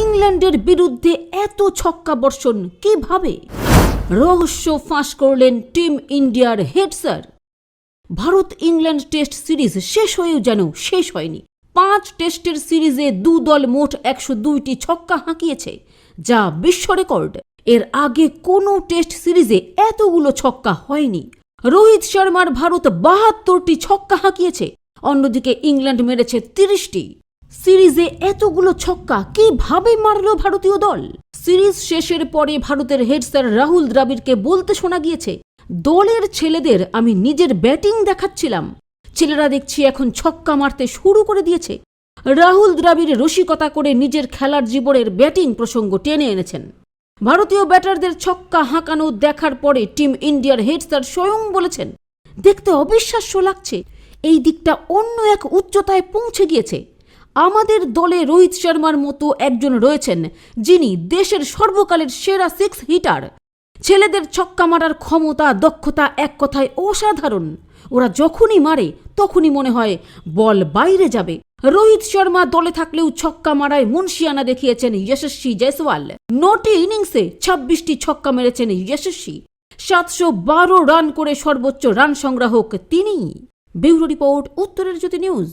ইংল্যান্ডের বিরুদ্ধে এত ছক্কা বর্ষণ কীভাবে? রহস্য ফাঁস করলেন টিম ইন্ডিয়ার head sir. Bharat England test series শেষ হয়েও যেন শেষ হয়নি। পাঁচ টেস্টের সিরিজে দু দল মোট একশো দুইটি ছক্কা হাঁকিয়েছে, যা বিশ্ব রেকর্ড। এর আগে কোনো টেস্ট সিরিজে এতগুলো ছক্কা হয়নি। রোহিত শর্মার ভারত বাহাত্তরটি ছক্কা হাঁকিয়েছে, অন্যদিকে ইংল্যান্ড মেরেছে তিরিশটি। সিরিজে এতগুলো ছক্কা কীভাবে মারল ভারতীয় দল? সিরিজ শেষের পরে ভারতের হেড স্যার রাহুল দ্রাবিড়কে বলতে শোনা গিয়েছে, দলের ছেলেদের আমি নিজের ব্যাটিং দেখাচ্ছিলাম। ছেলেরা দেখছি এখন ছক্কা মারতে শুরু করে দিয়েছে। রাহুল দ্রাবিড় রসিকতা করে নিজের খেলার জীবনের ব্যাটিং প্রসঙ্গ টেনে এনেছেন। ভারতীয় ব্যাটারদের ছক্কা হাঁকানো দেখার পরে টিম ইন্ডিয়ার হেড স্যার স্বয়ং বলেছেন, দেখতে অবিশ্বাস্য লাগছে, এই দিকটা অন্য এক উচ্চতায় পৌঁছে গিয়েছে। আমাদের দলে রোহিত শর্মার মতো একজন রয়েছেন, যিনি দেশের সর্বকালের সেরা সিক্স হিটার ছেলেদের ছক্কা মারার ক্ষমতা, দক্ষতা এক কথায় অসাধারণ। ওরা যখনই মারে, তখনই মনে হয় বল বাইরে যাবে। রোহিত শর্মা দলে থাকলেও ছক্কা মারায় মুন্সিয়ানা দেখিয়েছেন যশস্বী জয়সওয়াল। নটি ইনিংসে ছাব্বিশটি ছক্কা মেরেছেন যশস্বী। সাতশো বারো রান করে সর্বোচ্চ রান সংগ্রাহক তিনি ব্যুরো রিপোর্ট, উত্তরের জ্যোতি নিউজ।